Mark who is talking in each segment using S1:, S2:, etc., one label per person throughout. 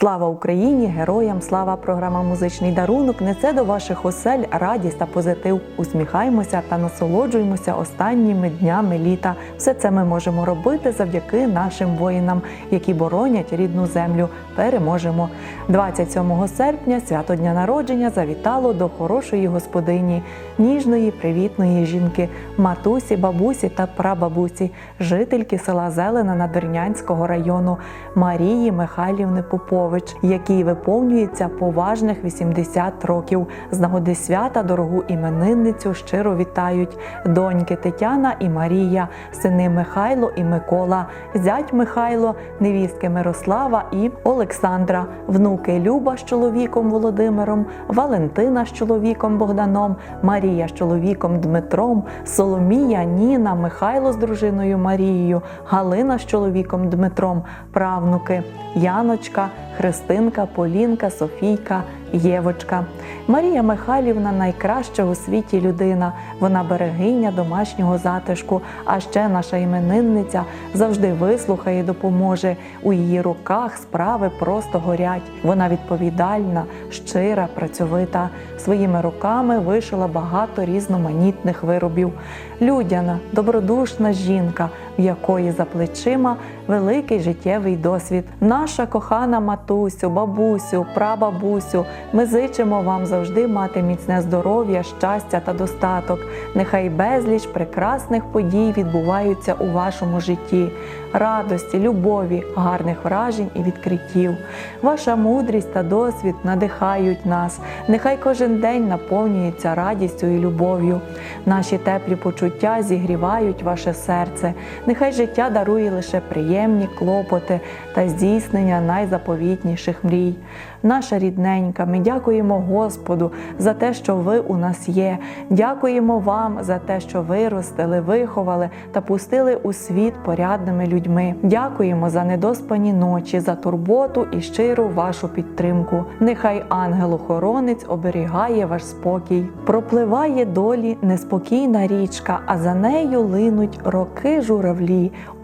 S1: Слава Україні! Героям! Слава! Програма Музичний дарунок несе до ваших осель радість та позитив. Усміхаємося та насолоджуємося останніми днями літа. Все це ми можемо робити завдяки нашим воїнам, які боронять рідну землю. Переможемо. 27 серпня, свято дня народження, завітало до хорошої господині, ніжної, привітної жінки, матусі, бабусі та прабабусі, жительки села Зелена Надвірнянського району Марії Михайлівни Попович, якій виповнюється поважних 80 років. З нагоди свята дорогу іменинницю щиро вітають доньки Тетяна і Марія, сини Михайло і Микола, зять Михайло, невістки Мирослава і Олександра, внуки Люба з чоловіком Володимиром, Валентина з чоловіком Богданом, Марія з чоловіком Дмитром, Соломія, Ніна, Михайло з дружиною Марією, Галина з чоловіком Дмитром, правнуки Яночка, Христинка, Полінка, Софійка, Євочка. Марія Михайлівна найкраща у світі людина. Вона берегиня домашнього затишку. А ще наша іменинниця завжди вислухає, і допоможе. У її руках справи просто горять. Вона відповідальна, щира, працьовита. Своїми руками вишила багато різноманітних виробів. Людяна, добродушна жінка, якої за плечима великий життєвий досвід. Наша кохана матусю, бабусю, прабабусю. Ми зичимо вам завжди мати міцне здоров'я, щастя та достаток. Нехай безліч прекрасних подій відбуваються у вашому житті, радості, любові, гарних вражень і відкриттів. Ваша мудрість та досвід надихають нас. Нехай кожен день наповнюється радістю і любов'ю. Наші теплі почуття зігрівають ваше серце. Нехай життя дарує лише приємні клопоти та здійснення найзаповітніших мрій. Наша рідненька, ми дякуємо Господу за те, що ви у нас є. Дякуємо вам за те, що виростили, виховали та пустили у світ порядними людьми. Дякуємо за недоспані ночі, за турботу і щиру вашу підтримку. Нехай ангел-охоронець оберігає ваш спокій. Пропливає долі неспокійна річка, а за нею линуть роки журавлі.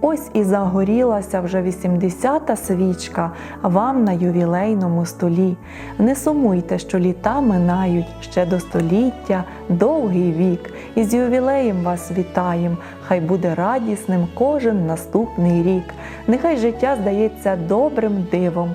S1: Ось і загорілася вже 80-та свічка вам на ювілейному столі. Не сумуйте, що літа минають ще до століття, довгий вік. І з ювілеєм вас вітаєм. Хай буде радісним кожен наступний рік. Нехай життя здається добрим дивом.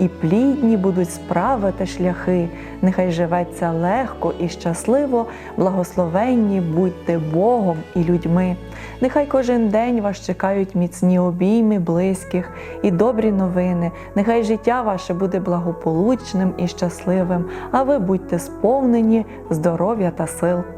S1: І плідні будуть справи та шляхи, нехай живеться легко і щасливо, благословенні будьте Богом і людьми. Нехай кожен день вас чекають міцні обійми близьких і добрі новини. Нехай життя ваше буде благополучним і щасливим, а ви будьте сповнені здоров'я та сил.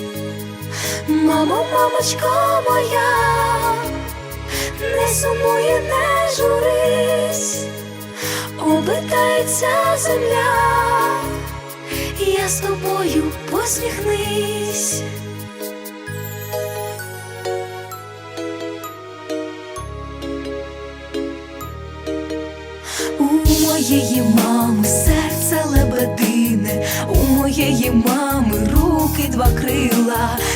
S2: Мамо, мамочко моя, не сумуй, і не журись, обертається земля, я з тобою посміхнись. У моєї мами серце лебедине, у моєї мами руки два крила,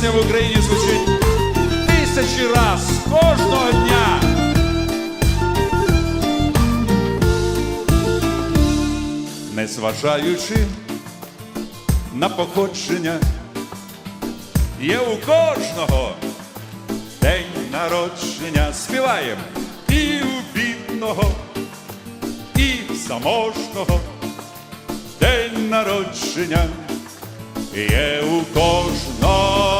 S3: Пісня в Україні звучить тисячі раз кожного дня. Незважаючи на походження, є у кожного день народження. Співаємо і у бідного, і в заможного день народження. Є у кожного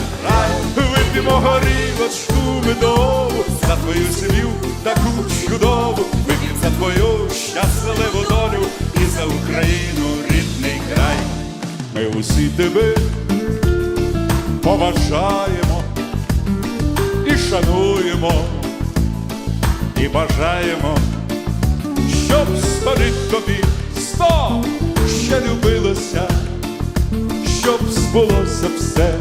S3: вип'ємо горілочку медову, за твою сім'ю таку чудову, вип'ємо за твою щасливу долю і за Україну рідний край. Ми усі тебе поважаємо і шануємо і бажаємо, щоб століть тобі сто ще любилося, щоб збулося все,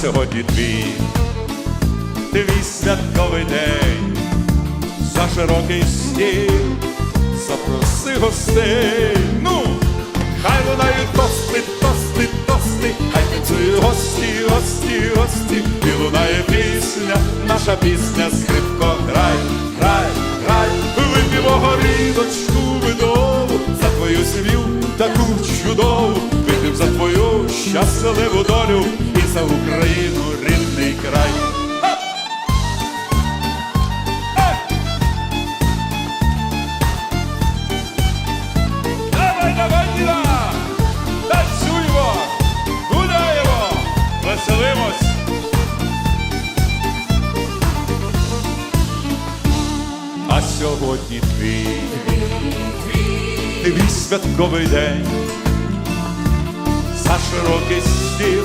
S3: сьогодні твій, твій святковий день. За широкий стіл, запроси гостей. Ну, хай лунають тости, тости, тости, хай танцюють гості, гості, гості, і лунає пісня, наша пісня, скрипко, грай, грай, грай, вип'ємо горілочку медову, за твою сім'ю таку чудову, вип'ємо за твою щасливу долю за Україну рідний край. Давай, давай, діда! Танцюємо, гуляємо, веселимось. А сьогодні твій, твій святковий день, за широкий стіл,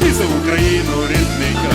S3: Україну рідний край.